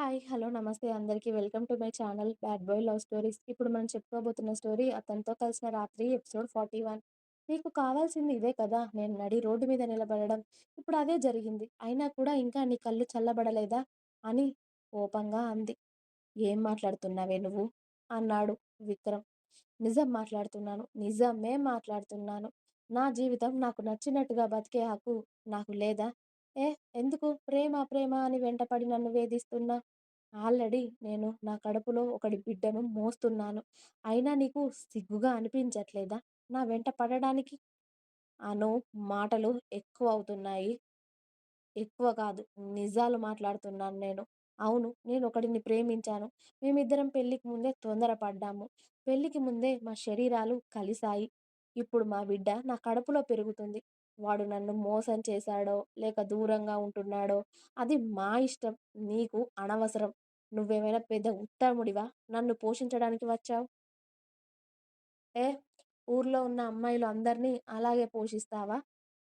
Hi. Hello. నమస్తే అందరికీ. Welcome to my channel 'bad boy love stories'. ఇప్పుడు మనం చెప్పుకోబోతున్న స్టోరీ 'అతనితో కలిసిన రాత్రి' ఎపిసోడ్ 41. నీకు కావాల్సింది ఇదే కదా! నేను నడి రోడ్డు మీద నిలబడడం. ఇప్పుడు అదే జరిగింది. అయినా కూడా ఇంకా నీ కళ్ళు చల్లబడలేదా? అని కోపంగా అంది. ఏం మాట్లాడుతున్నావే నువ్వు? అన్నాడు విక్రమ్. నిజం మాట్లాడుతున్నాను. నిజమే మాట్లాడుతున్నాను. నా జీవితం నాకు నచ్చినట్టుగా బతికే హక్కు నాకు లేదా? ఏ ఎందుకు ప్రేమ ప్రేమ అని వెంటపడి నన్ను వేధిస్తున్నా? ఆల్రెడీ నేను నా కడుపులో ఒకడి బిడ్డను మోస్తున్నాను. అయినా నీకు సిగ్గుగా అనిపించట్లేదా నా వెంట పడడానికి? అను మాటలు ఎక్కువవుతున్నాయి. ఎక్కువ కాదు. నిజాలు మాట్లాడుతున్నాను నేను. అవును. నేనొకడిని ప్రేమించాను. మేమిద్దరం పెళ్ళికి ముందే తొందరపడ్డాము. పెళ్ళికి ముందే మా శరీరాలు కలిశాయి. ఇప్పుడు మా బిడ్డ నా కడుపులో పెరుగుతుంది. వాడు నన్ను మోసం చేశాడో, లేక దూరంగా ఉంటున్నాడో అది మా ఇష్టం. నీకు అనవసరం. నువ్వేమైనా పెద్ద ఉత్తముడివా నన్ను పోషించడానికి వచ్చావు ఏ ఊర్లో ఉన్న అమ్మాయిలు అందరినీ అలాగే పోషిస్తావా?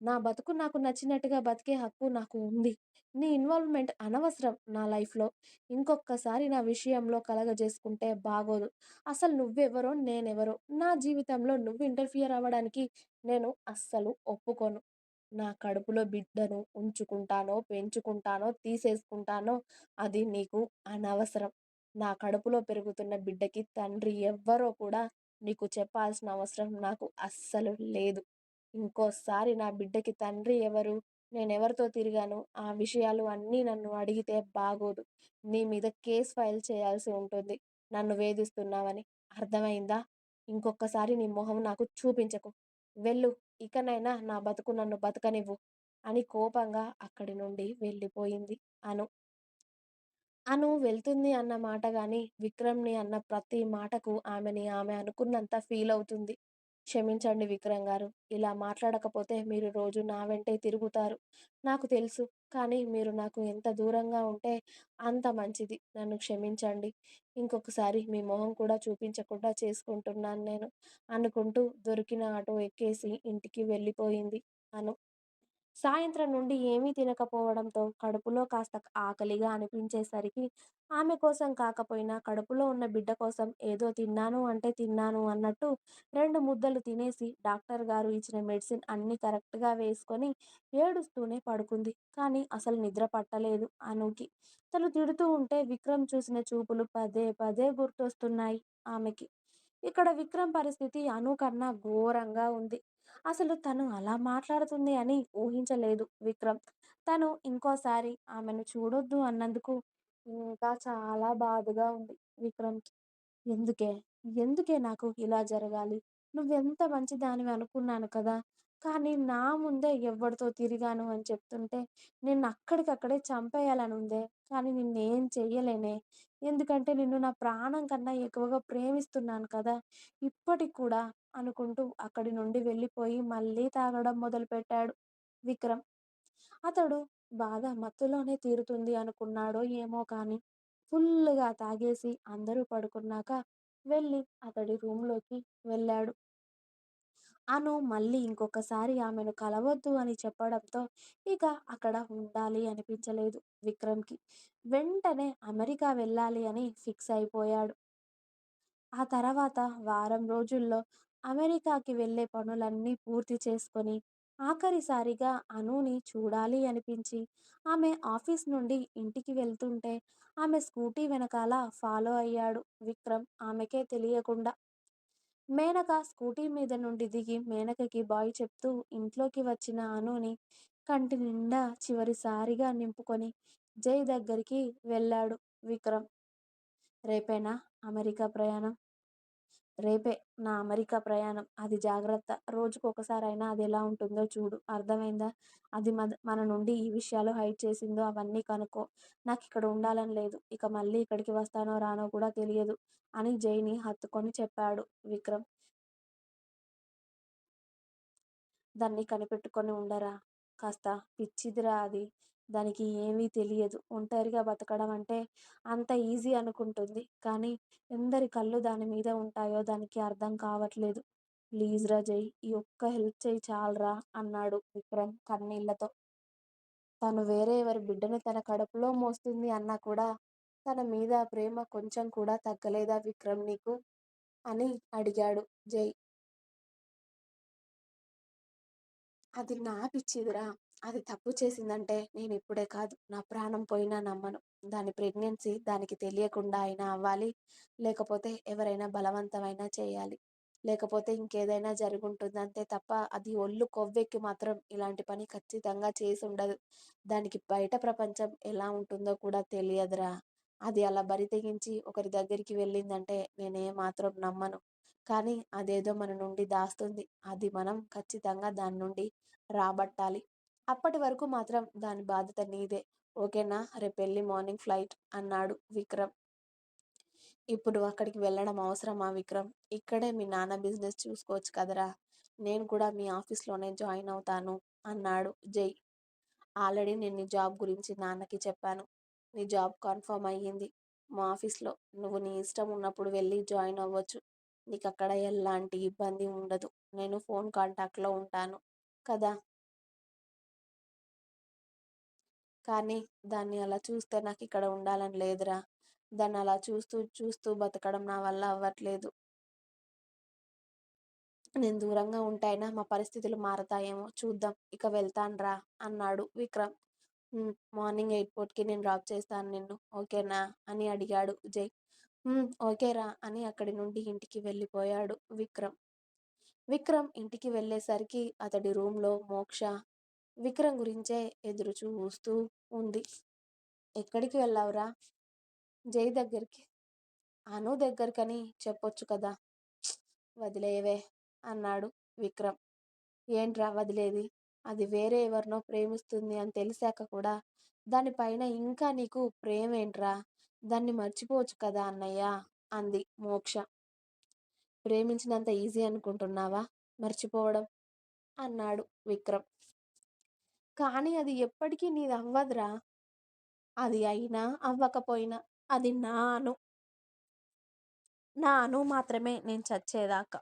నా బతుకు నాకు నచ్చినట్టుగా బతికే హక్కు నాకు ఉంది. నీ ఇన్వాల్వ్మెంట్ అనవసరం నా లైఫ్లో ఇంకొకసారి నా విషయంలో కలగజేసుకుంటే బాగోదు. అసలు నువ్వెవరో నేనెవరో నా జీవితంలో నువ్వు ఇంటర్ఫియర్ అవ్వడానికి నేను అస్సలు ఒప్పుకోను. నా కడుపులో బిడ్డను ఉంచుకుంటానో, పెంచుకుంటానో, తీసేసుకుంటానో అది నీకు అనవసరం. నా కడుపులో పెరుగుతున్న బిడ్డకి తండ్రి ఎవ్వరో కూడా నీకు చెప్పాల్సిన అవసరం నాకు అస్సలు లేదు. ఇంకోసారి నా బిడ్డకి తండ్రి ఎవరు, నేను ఎవరితో తిరిగాను ఆ విషయాలు అన్నీ నన్ను అడిగితే బాగోదు. నీ మీద కేస్ ఫైల్ చేయాల్సి ఉంటుంది నన్ను వేధిస్తున్నావని. అర్థమైందా ఇంకొకసారి నీ మొహం నాకు చూపించకు. వెళ్ళు. ఇకనైనా నా బతుకు నన్ను బతకనివ్వు అని కోపంగా అక్కడి నుండి వెళ్ళిపోయింది అను. అను వెళ్తుంది అన్న మాట విక్రమ్ని అన్న ప్రతి మాటకు ఆమెని ఆమె అనుకున్నంత ఫీల్ అవుతుంది క్షమించండి విక్రమ్ గారు ఇలా మాట్లాడకపోతే మీరు రోజు నా వెంటే తిరుగుతారు. నాకు తెలుసు. కానీ మీరు నాకు ఎంత దూరంగా ఉంటే అంత మంచిది. నన్ను క్షమించండి. ఇంకొకసారి మీ మొహం కూడా చూపించకుండా చేసుకుంటున్నాను నేను అనుకుంటూ దొరికిన ఆటో ఎక్కేసి ఇంటికి వెళ్ళిపోయింది అను. సాయంత్రం నుండి ఏమీ తినకపోవడంతో కడుపులో కాస్త ఆకలిగా అనిపించేసరికి ఆమె కోసం కాకపోయినా కడుపులో ఉన్న బిడ్డ కోసం ఏదో తిన్నాను అంటే తిన్నాను అన్నట్టు రెండు ముద్దలు తినేసి డాక్టర్ గారు ఇచ్చిన మెడిసిన్ అన్ని కరెక్ట్గా వేసుకొని ఏడుస్తూనే పడుకుంది. కానీ అసలు నిద్ర పట్టలేదు అనూకి. తను తిడుతూ ఉంటే విక్రమ్ చూసిన చూపులు పదే పదే గుర్తొస్తున్నాయి ఆమెకి. ఇక్కడ విక్రమ్ పరిస్థితి అను కన్నా ఘోరంగా ఉంది. అసలు తను అలా మాట్లాడుతుంది అని ఊహించలేదు విక్రమ్. తను ఇంకోసారి ఆమెను చూడొద్దు అన్నందుకు ఇంకా చాలా బాధగా ఉంది విక్రమ్కి. ఎందుకే? ఎందుకే నాకు ఇలా జరగాలి? నువ్వెంత మంచిదానివి అనుకున్నాను కదా! కానీ నా ముందే ఎవరితో తిరిగాను అని చెప్తుంటే నిన్ను అక్కడికక్కడే చంపేయాలని ఉందే కానీ నిన్నేం చెయ్యలేనే. ఎందుకంటే నిన్ను నా ప్రాణం కన్నా ఎక్కువగా ప్రేమిస్తున్నాను కదా ఇప్పటికి కూడా అనుకుంటూ అక్కడి నుండి వెళ్ళిపోయి మళ్ళీ తాగడం మొదలుపెట్టాడు విక్రమ్. అతడు బాధ మత్తులోనే తీరుతుంది అనుకున్నాడో ఏమో కానీ ఫుల్గా తాగేసి అందరూ పడుకున్నాక వెళ్ళి అతడి రూమ్లోకి వెళ్ళాడు. అను మళ్ళీ ఇంకొకసారి ఆమెను కలవొద్దు అని చెప్పడంతో ఇక అక్కడ ఉండాలి అనిపించలేదు విక్రమ్కి వెంటనే అమెరికా వెళ్ళాలి అని ఫిక్స్ అయిపోయాడు. ఆ తర్వాత వారం రోజుల్లో అమెరికాకి వెళ్ళే పనులన్నీ పూర్తి చేసుకొని ఆఖరిసారిగా అనుని చూడాలి అనిపించి ఆమె ఆఫీస్ నుండి ఇంటికి వెళ్తుంటే ఆమె స్కూటీ వెనకాల ఫాలో అయ్యాడు విక్రమ్ ఆమెకే తెలియకుండా. మేనక స్కూటీ మీద నుండి దిగి మేనకకి బాయ్ చెప్తూ ఇంట్లోకి వచ్చిన అనూని కంటినిండా చివరిసారిగా నింపుకొని జై దగ్గరికి వెళ్ళాడు విక్రమ్. రేపేనా అమెరికా ప్రయాణం? రేపే నా అమెరికా ప్రయాణం. అది జాగ్రత్త. రోజుకు ఒకసారైనా ఎలా ఉంటుందో చూడు. అర్థమైందా? అది మన నుండి ఈ విషయాలు హైడ్ చేసిందో అవన్నీ కనుక్కో. నాకు ఇక్కడ ఉండాలని లేదు. ఇక మళ్ళీ ఇక్కడికి వస్తానో రానో కూడా తెలియదు అని జైని హత్తుకొని చెప్పాడు విక్రమ్. దాన్ని కనిపెట్టుకొని ఉండరా? కాస్త పిచ్చిదిరా అది. దానికి ఏమీ తెలియదు. ఒంటరిగా బతకడం అంటే అంత ఈజీ అనుకుంటుంది. కానీ ఎందరి కళ్ళు దాని మీద ఉంటాయో దానికి అర్థం కావట్లేదు. ప్లీజ్ రా జై! ఈ ఒక్క హెల్ప్ చేయి చాలరా అన్నాడు విక్రమ్ కన్నీళ్ళతో. తను వేరే ఎవరి బిడ్డను తన కడుపులో మోస్తుంది అన్నా కూడా తన మీద ప్రేమ కొంచెం కూడా తగ్గలేదా విక్రమ్ నీకు? అని అడిగాడు జై. అది నా పిచ్చిదిరా! అది తప్పు చేసిందంటే నేను ఇప్పుడే కాదు, నా ప్రాణం పోయినా నమ్మను. దాని ప్రెగ్నెన్సీ దానికి తెలియకుండా అయినా అవ్వాలి. లేకపోతే ఎవరైనా బలవంతమైనా చేయాలి లేకపోతే ఇంకేదైనా జరుగుంటుంది అంతే తప్ప అది ఒళ్ళు కొవ్వెక్కి మాత్రం ఇలాంటి పని ఖచ్చితంగా చేసి ఉండదు దానికి బయట ప్రపంచం ఎలా ఉంటుందో కూడా తెలియదురా! అది అలా బరి తెగించి ఒకరి దగ్గరికి వెళ్ళిందంటే నేనేమాత్రం నమ్మను. కానీ అదేదో మన నుండి దాస్తుంది. అది మనం ఖచ్చితంగా దాని నుండి రాబట్టాలి. అప్పటి వరకు మాత్రం దాని బాధ్యత నీదే. ఓకేనా? రేపు వెళ్ళి మార్నింగ్ ఫ్లైట్ అన్నాడు విక్రమ్. ఇప్పుడు అక్కడికి వెళ్ళడం అవసరమా విక్రమ్? ఇక్కడే మీ నాన్న బిజినెస్ చూసుకోవచ్చు కదరా! నేను కూడా మీ ఆఫీస్లోనే జాయిన్ అవుతాను అన్నాడు జై. ఆల్రెడీ నేను నీ జాబ్ గురించి నాన్నకి చెప్పాను. నీ జాబ్ కన్ఫర్మ్ అయ్యింది మా ఆఫీస్లో నువ్వు నీ ఇష్టం ఉన్నప్పుడు వెళ్ళి జాయిన్ అవ్వచ్చు నీకు అక్కడ ఎలాంటి ఇబ్బంది ఉండదు. నేను ఫోన్ కాంటాక్ట్లో ఉంటాను కదా! కానీ దాన్ని అలా చూస్తే నాకు ఇక్కడ ఉండాలని లేదురా! దాన్ని అలా చూస్తూ చూస్తూ బతకడం నా వల్ల అవ్వట్లేదు. నేను దూరంగా ఉంటాయినా మా పరిస్థితులు మారతాయేమో చూద్దాం. ఇక వెళ్తాన్రా అన్నాడు విక్రమ్. మార్నింగ్ ఎయిర్పోర్ట్కి నేను డ్రాప్ చేస్తాను నిన్ను. ఓకేనా? అని అడిగాడు జై. ఓకేరా అని అక్కడి నుండి ఇంటికి వెళ్ళిపోయాడు విక్రమ్. విక్రమ్ ఇంటికి వెళ్ళేసరికి అతడి రూమ్లో మోక్ష విక్రమ్ గురించే ఎదురు చూస్తూ ఉంది. ఎక్కడికి వెళ్ళావురా? జై దగ్గరికి. అను దగ్గరకని చెప్పొచ్చు కదా! వదిలేవే అన్నాడు విక్రమ్. ఏంట్రా వదిలేది? అది వేరే ఎవరినో ప్రేమిస్తుంది అని తెలిసాక కూడా దానిపైన ఇంకా నీకు ప్రేమేంట్రా? దాన్ని మర్చిపోవచ్చు కదా అన్నయ్యా! అంది మోక్ష. ప్రేమించినంత ఈజీ అనుకుంటున్నావా మర్చిపోవడం? అన్నాడు విక్రమ్. కానీ అది ఎప్పటికీ నీదవ్వదురా! అది అయినా అవ్వకపోయినా అది నా అను. నా అను మాత్రమే నేను చచ్చేదాకా.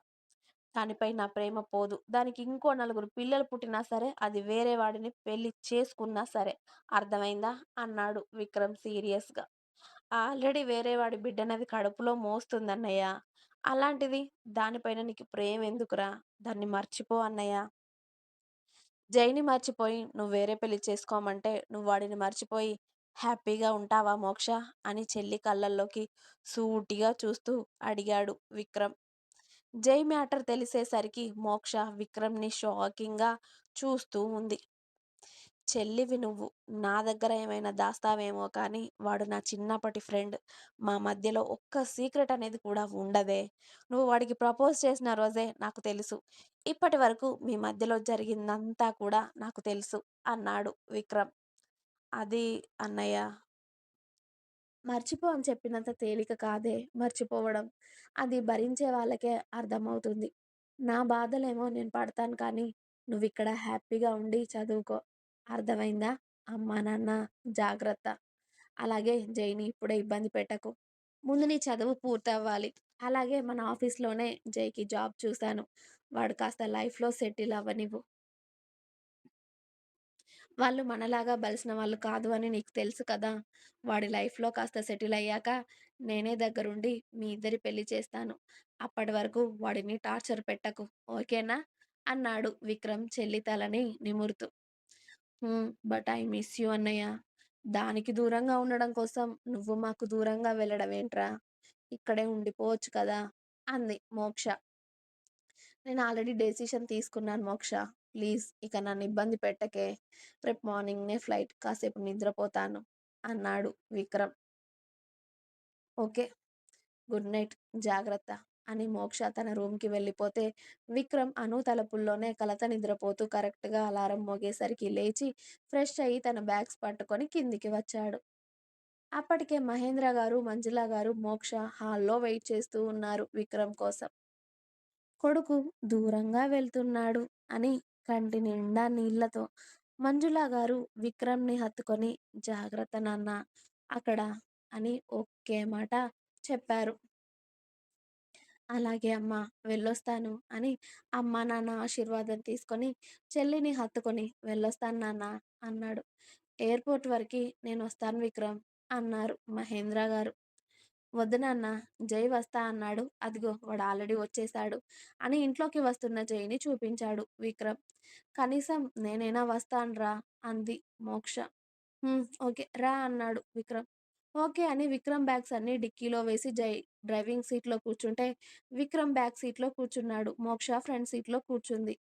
దానిపై నా ప్రేమ పోదు. దానికి ఇంకో నలుగురు పిల్లలు పుట్టినా సరే అది వేరే వాడిని పెళ్ళి చేసుకున్నా సరే. అర్థమైందా? అన్నాడు విక్రమ్ సీరియస్గా ఆల్రెడీ వేరేవాడి బిడ్డనది కడుపులో మోస్తుందన్నయ్య. అలాంటిది దానిపైన నీకు ప్రేమెందుకురా? దాన్ని మర్చిపో అన్నయ్యా! జైని మర్చిపోయి నువ్వు వేరే పెళ్ళి చేసుకోమంటే నువ్వు వాడిని మర్చిపోయి హ్యాపీగా ఉంటావా మోక్ష? అని చెల్లి కళ్ళల్లోకి సూటిగా చూస్తూ అడిగాడు విక్రమ్. జై మ్యాటర్ తెలిసేసరికి మోక్ష విక్రమ్ని షాకింగ్గా చూస్తూ ఉంది. చెల్లివి నువ్వు నా దగ్గర ఏమైనా దాస్తావేమో కానీ వాడు నా చిన్నప్పటి ఫ్రెండ్. మా మధ్యలో ఒక్క సీక్రెట్ అనేది కూడా ఉండదే. నువ్వు వాడికి ప్రపోజ్ చేసిన రోజే నాకు తెలుసు. ఇప్పటి వరకు మీ మధ్యలో జరిగిందంతా కూడా నాకు తెలుసు అన్నాడు విక్రమ్. అది అన్నయ్య మర్చిపో అని చెప్పినంత తేలిక కాదే మర్చిపోవడం. అది భరించే వాళ్ళకే అర్థమవుతుంది. నా బాధలేమో నేను పడతాను కానీ నువ్వు ఇక్కడ హ్యాపీగా ఉండి చదువుకో. అర్థమైందా? అమ్మా నాన్న జాగ్రత్త. అలాగే జైని ఇప్పుడే ఇబ్బంది పెట్టకు. ముందు నీ చదువు పూర్తవ్వాలి. అలాగే మన ఆఫీస్లోనే జైకి జాబ్ చూశాను. వాడు కాస్త లైఫ్లో సెటిల్ అవ్వనివ్వు. వాళ్ళు మనలాగా బలిసిన వాళ్ళు కాదు అని నీకు తెలుసు కదా! వాడి లైఫ్లో కాస్త సెటిల్ అయ్యాక నేనే దగ్గరుండి మీ ఇద్దరి పెళ్ళి చేస్తాను. అప్పటి వరకు వాడిని టార్చర్ పెట్టకు. ఓకేనా? అన్నాడు విక్రమ్ చెల్లి తలని నిమురుతూ. బట్ ఐ మిస్ యూ అన్నయ్య. దానికి దూరంగా ఉండడం కోసం నువ్వు మాకు దూరంగా వెళ్ళడం ఏంట్రా ఇక్కడే ఉండిపోవచ్చు కదా! అంది మోక్ష. నేను ఆల్రెడీ డెసిషన్ తీసుకున్నాను మోక్ష. ప్లీజ్ ఇక నన్ను ఇబ్బంది పెట్టకే. రేపు మార్నింగ్నే ఫ్లైట్. కాసేపు నిద్రపోతాను అన్నాడు విక్రమ్. ఓకే. Good night. జాగ్రత్త అని మోక్ష తన రూమ్కి వెళ్ళిపోతే విక్రమ్ అను తలుపుల్లోనే కలత నిద్రపోతూ కరెక్ట్గా అలారం మోగేసరికి లేచి ఫ్రెష్ అయి తన బ్యాగ్స్ పట్టుకొని కిందికి వచ్చాడు. అప్పటికే మహేంద్ర గారు మంజుల గారు మోక్ష హాల్లో వెయిట్ చేస్తూ ఉన్నారు విక్రమ్ కోసం. కొడుకు దూరంగా వెళ్తున్నాడు అని కంటినిండా నీళ్ళతో మంజులగారు విక్రమ్ని హత్తుకొని జాగ్రత్త నాన్న అక్కడ అని ఒకే మాట చెప్పారు. అలాగే అమ్మా! వెళ్ళొస్తాను అని అమ్మ నాన్న ఆశీర్వాదం తీసుకొని చెల్లిని హత్తుకొని వెళ్ళొస్తాను నాన్నా అన్నాడు. ఎయిర్పోర్ట్ వరకు నేను వస్తాను విక్రమ్ అన్నారు మహేంద్ర గారు. వద్దు నాన్న జై వస్తా అన్నాడు. అదిగో వాడు ఆల్రెడీ వచ్చేశాడు అని ఇంట్లోకి వస్తున్న జైని చూపించాడు విక్రమ్. కనీసం నేనైనా వస్తాన్రా అంది మోక్ష. "హ్మ్. ఓకే. రా" అన్నాడు విక్రమ్. ఓకే అని విక్రమ్ బ్యాగ్స్ అన్నీ డిక్కీలో వేసి జై డ్రైవింగ్ సీట్లో కూర్చుంటే విక్రమ్ బ్యాక్ సీట్లో కూర్చున్నాడు. మోక్ష ఫ్రంట్ సీట్లో కూర్చుంది.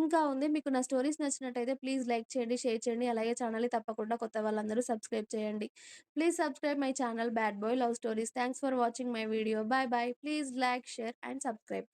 ఇంకా ఉంది. మీకు నా స్టోరీస్ నచ్చినట్టయితే ప్లీజ్ లైక్ చేయండి, షేర్ చేయండి. అలాగే ఛానల్‌ని తప్పకుండా కొత్త వాళ్ళందరూ సబ్స్క్రైబ్ చేయండి. Please subscribe my channel bad boy love stories. Thanks for watching my video. Bye bye please like, share and subscribe.